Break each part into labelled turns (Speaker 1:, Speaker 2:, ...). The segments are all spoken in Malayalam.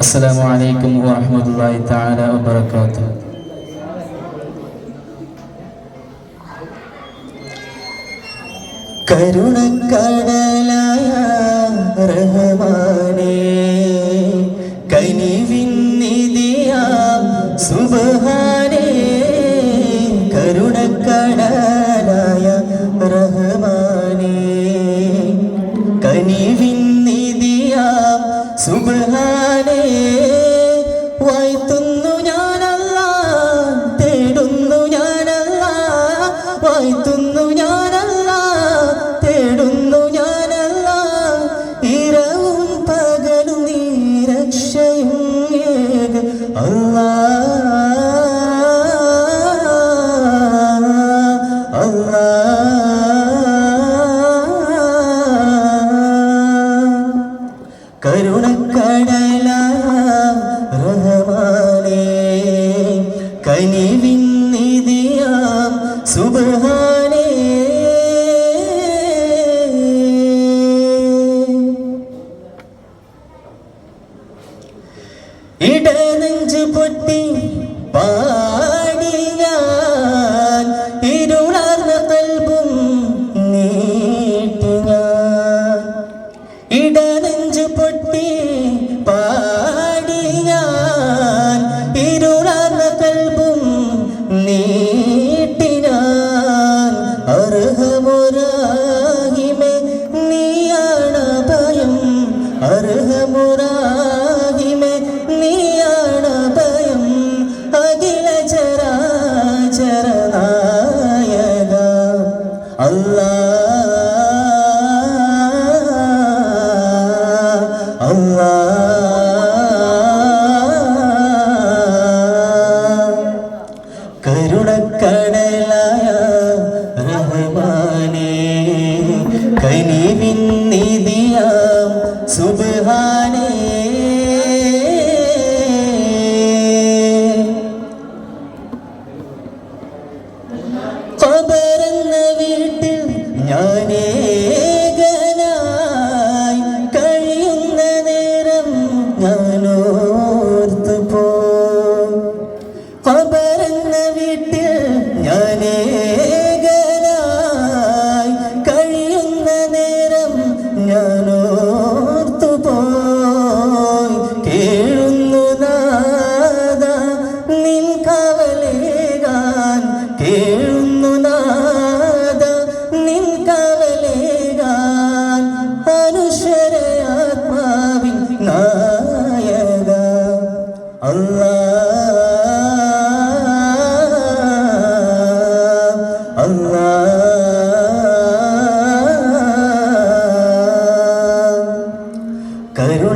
Speaker 1: السلام عليكم ورحمة الله تعالى وبركاته
Speaker 2: കരുണക്കടലായ ഏക അല്ലാ ഇടനെഞ്ച് പൊട്ടി പാടിയാൻ ഇരുളാർന്ന കൽബും നീട്ടി ഞാൻ ഇടനെഞ്ച് പൊട്ടി പാടിയാൻ ഇരുളാർന്ന കൽബും നീട്ടി ഞാൻ അർഹമുറാഹിമെ നീയാണ് ഭയം അർഹമുറാഹിമെ കരുണക്കടലായ റഹ്മാനേ കനിവിൻ നിധിയാം ഞാനേ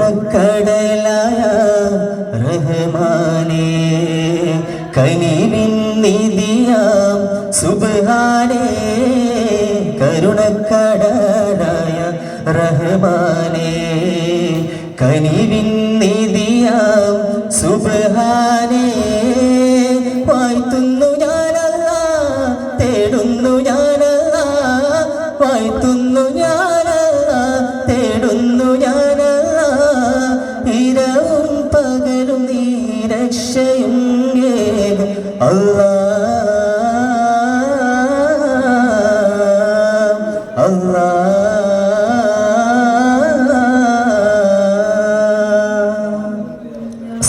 Speaker 2: കരുണക്കടലായ റഹ്മാനേ കനിവിൻ നിധിയാം സുബ്ഹാനേ. കരുണക്കടലായ റഹ്മാനേ കനിവിൻ സുബ്ഹാനേ വായ്ത്തുന്നു ഞാനല്ല തേടുന്നു ഞാനല്ല വായ്ത്തുന്നു ഞാനല്ല തേടുന്നു ഞാനല്ല. ഇരവും പകലും നീ രക്ഷയും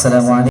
Speaker 1: আসসালামু আলাইকুম।